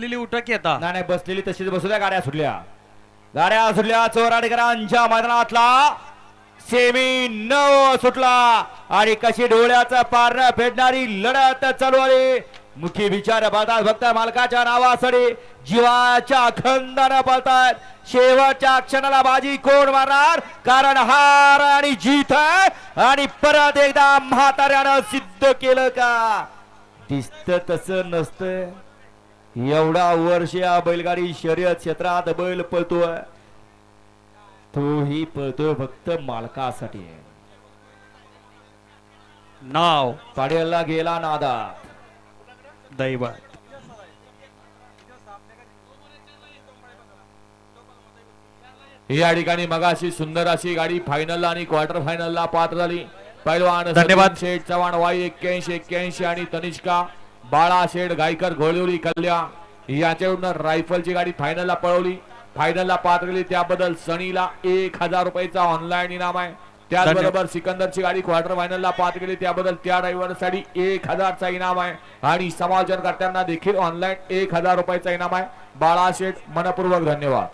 बसलेली उठक येता. नाही नाही बसलेली तशीच बसू द्या गाड्या सुटल्या. गाड्या सुटल्या चोराडकरांच्या मैदानातला सेमी नऊ सुटला. आणि कशी डोळ्याचं पारण फेडणारी लढत चालू आली. मुख्य विचार पाहतात फक्त मालकाच्या नावासाठी. जीवाच्या खंदानं पळतात शेवटच्या क्षणाला बाजी कोण मारणार? कारण हार आणि जीत आहे. आणि परत एकदा म्हाताऱ्यानं सिद्ध केलं का? दिसत तसं नसतं एवढा वर्ष या बैलगाडी शर्यत क्षेत्रात बैल पळतोय. तोही पळतोय फक्त मालकासाठी. नाव. पाड्याला गेला नादात दैवत. या ठिकाणी मगाशी सुंदर अशी गाडी फायनलला आणि क्वार्टर फायनलला पात्र झाली. पैलवान धन्यवाद. शेठ चव्हाण वाई एक्क्याऐंशी एक्क्याऐंशी आणि तनिष्का. बाळा शेठ गायकर घोळवली कल्या याच्याकडून रायफलची गाडी फायनलला पळवली. फायनलला पात्र झाली त्याबद्दल सनीला एक हजार रुपयाचा ऑनलाईन इनाम आहे. त्याचबरोबर सिकंदरची गाडी क्वार्टर फायनलला पात्र गेली त्याबद्दल त्या ड्रायव्हरसाठी एक हजारचा इनाम आहे. आणि समालोचन करताना देखील ऑनलाईन एक हजार रुपयाचा इनाम आहे. बाळा शेठ मनपूर्वक धन्यवाद.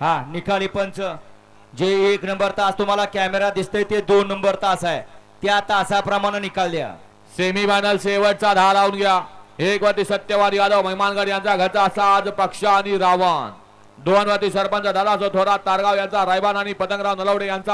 हा निकाली पंच. जे एक नंबर तास तुम्हाला कॅमेरा दिसतोय ते दोन नंबर तास आहे. त्या तासाप्रमाणे निकाल द्या. सेमी फायनल शेवटचा दहा लावून घ्या. एक वरती सत्यवाद यादव मेहमानगड यांचा घरचा असा आज पक्ष आणि रावण. दोन वरती सरपंच दादासो थोरात तारगाव यांचा रायबान आणि पतंगराव नलवडे यांचा